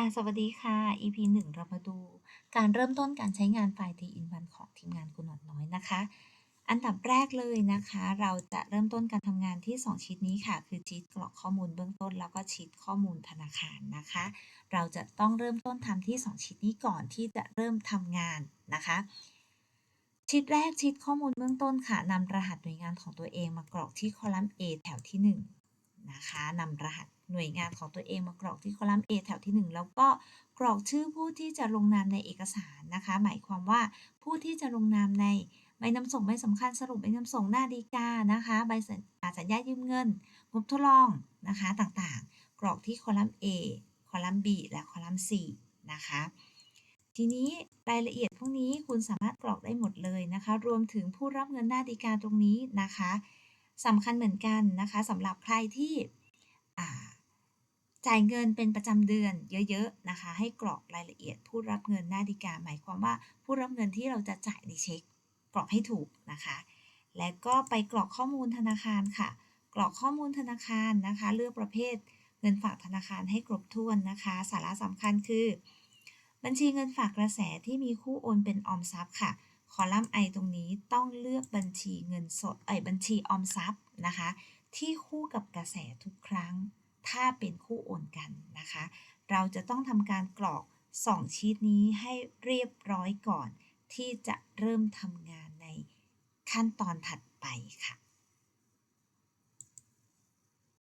อ่าสวัสดีค่ะ EP หนึ่งเรามาดูการเริ่มต้นการใช้งานไฟล์ T-in-one ของทีมงานคุณหนวดน้อยนะคะ อันดับแรกเลยนะคะ เราจะเริ่มต้นการทำงานที่ 2 ชีตนี้ค่ะ คือชีตกรอกข้อมูลเบื้องต้น แล้วก็ชีตข้อมูลธนาคารนะคะ เราจะต้องเริ่มต้นทำที่ 2 ชีตนี้ก่อนที่จะเริ่มทำงานนะคะชีตแรกชีตข้อมูลเบื้องต้นค่ะนำรหัสหน่วยงานของตัวเองมากรอกที่คอลัมน์ A แถวที่ 1 นะคะนำรหัส หน่วยงานของตัวเองมากรอกที่คอลัมน์ A แถวที่ 1 แล้วก็กรอกชื่อผู้ที่จะลงนามในเอกสารนะคะ หมายความว่าผู้ที่จะลงนามในใบนำส่งใบสำคัญสรุปใบนำส่งหน้าดีกานะคะ ใบสัญญญายืมเงินงบทดลองนะคะต่างๆ กรอกที่คอลัมน์ A คอลัมน์ B และคอลัมน์ C นะคะทีนี้รายละเอียดพวกนี้คุณสามารถกรอกได้หมดเลยนะคะ รวมถึงผู้รับเงินหน้าดีกาตรงนี้นะคะสำคัญเหมือนกันนะคะสำหรับใครที่ จ่ายเงินเป็นประจำเดือนเยอะๆนะคะ ให้กรอกรายละเอียด ผู้รับเงินหน้าดีกาหมายความว่าผู้รับเงินที่เราจะจ่ายในเช็ค กรอกให้ถูกนะคะ และก็ไปกรอกข้อมูลธนาคารค่ะ กรอกข้อมูลธนาคารนะคะ เลือกประเภทเงินฝากธนาคารให้ครบถ้วนนะคะ สาระสำคัญคือ บัญชีเงินฝากกระแสที่มีคู่โอนเป็นออมทรัพย์ค่ะ คอลัมน์ I ตรงนี้ต้องเลือกบัญชีเงินสดเอ้บัญชีออมทรัพย์นะคะ ที่คู่กับกระแสทุกครั้ง ถ้าเป็นคู่โอนกันนะคะ เราจะต้องทำการกรอก 2 ชีตนี้ให้เรียบร้อยก่อน ที่จะเริ่มทำงานในขั้นตอนถัดไปค่ะ